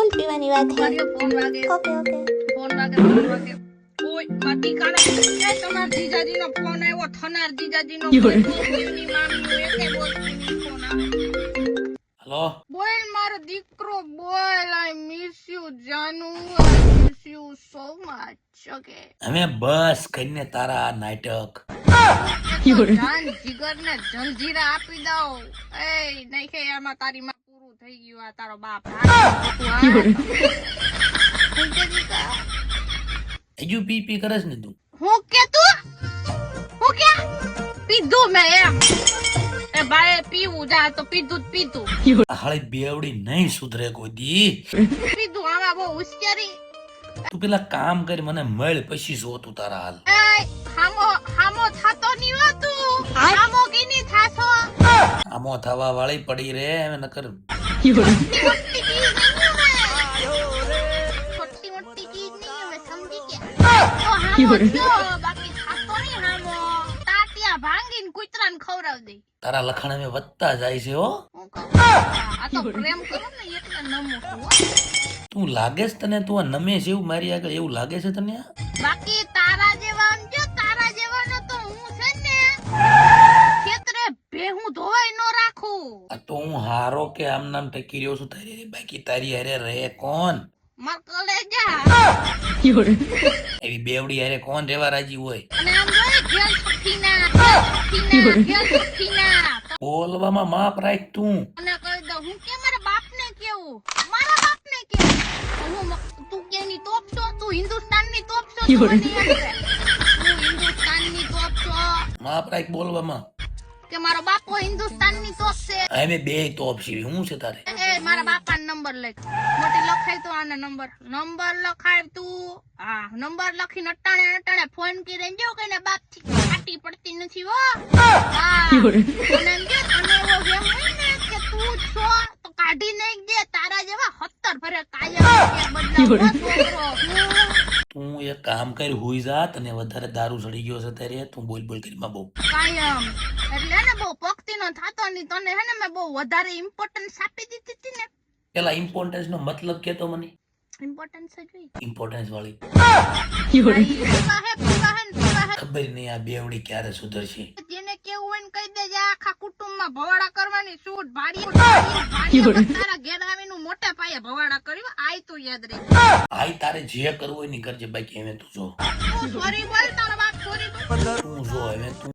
ફૂલ પીવાની વાત ફોન વાગે. Okay okay. ફોન વાગે ફોન વાગે. ઓય માટી કાને? એ તમાર જીજાજીનો ફોન આવ્યો થનાર જીજાજીનો ફોન. ની મામી એકે બોલતી ફોન આવે. હલો? બોલ મારો દીકરો બોલ. I miss you Janu. I miss you so much okay. હવે બસ કરીને તારા નાટક. જાન જીગર ને જલજીરા આપી દઉં. એ નહીં કે આમાં તારી થઈ ગયું આ તારો બાપ. હજુ પી પી કરે ને તું. હું કે તું? હું કે? પીધું મેં એમ. એ ભાઈ પીવું જા તો પીધું પીધું. હાળી બેવડી નહીં સુધરે કોઈ દી. પીધું આમાં બહુ હોશિયારી તું પેલા કામ કરી મને મળ પછી જો તું તારા હાલ. હામો હામો થાતો ની હામો કીની થવા વાળી પડી રે નકર કૂતરાને ખવડાવી તારા લખાણ અમે વધતા જાય છે હો તો પ્રેમ કરું ને એટલે નમું છું હો. તું લાગે છે તને તું આ નમે છે એવું મારી આગળ એવું લાગે છે તને બાકી તારા જેવા હારો કે આમ નામ ઠકી રહ્યો છું તારી. બાકી તારી હારે રહે કોણ? એવી બેવડી હારે કોણ રેવા રાજી હોય? બોલવામાં માપ રાખ તું. અને કહી દઉં હું કે મારા બાપને કેવું? મારા બાપને કેવું? હું તું કેની તોપ છો? તું હિન્દુસ્તાનની તોપ છો? તો મને એમ કે તું હિન્દુસ્તાનની તોપ છો. માપ રાખ બોલવામાં. કે મારો બાપો હિન્દુસ્તાનની તોપ હવે બે તોપ સીવી હું છે તારે? એ મારા બાપા નંબર લખ મોટી લખાય તો આના નંબર નંબર લખાય તું. હા નંબર લખી નટાણે નટાણે ફોન કરી દેજો કે બાપથી કાટી પડતી નથી હો. હા અને કે તને એવો ગેમ ને કે તું છો તો કાઢી નાખ દે. તારા જેવા હત્તર ભરે કાયમ બદલા હું તું એક કામ કરી હુઈ જા તને વધારે દારૂ ચડી ગયો છે તારે તું બોલ બોલ કરી માં બહુ. કાયમ. એટલે ને થાતો ની તને હે ને મેં બહુ વધારે ઇમ્પોર્ટન્સ આપી દીધી હતી ને. પેલા ઇમ્પોર્ટન્સ નો મતલબ કેતો મને? ઇમ્પોર્ટન્સ જ હોય. ઇમ્પોર્ટન્સ વાળી. ખબર નહીં આ બેવડી ક્યારે સુધરશે. જેને કેવું હોય ને કહી દેજે આખા કુટુંબમાં ભવાડા કરવાની છૂટ ભાડી તારા ઘેર આવીને મોટા પાયે ભવાડા કર્યો. આય તું યાદ રહે આય તારે જે કરવું હોય ને કરજે. બાકી હવે તું જો. સોરી બોલ તારા બાપ સોરી બોલ. તું જો હવે તું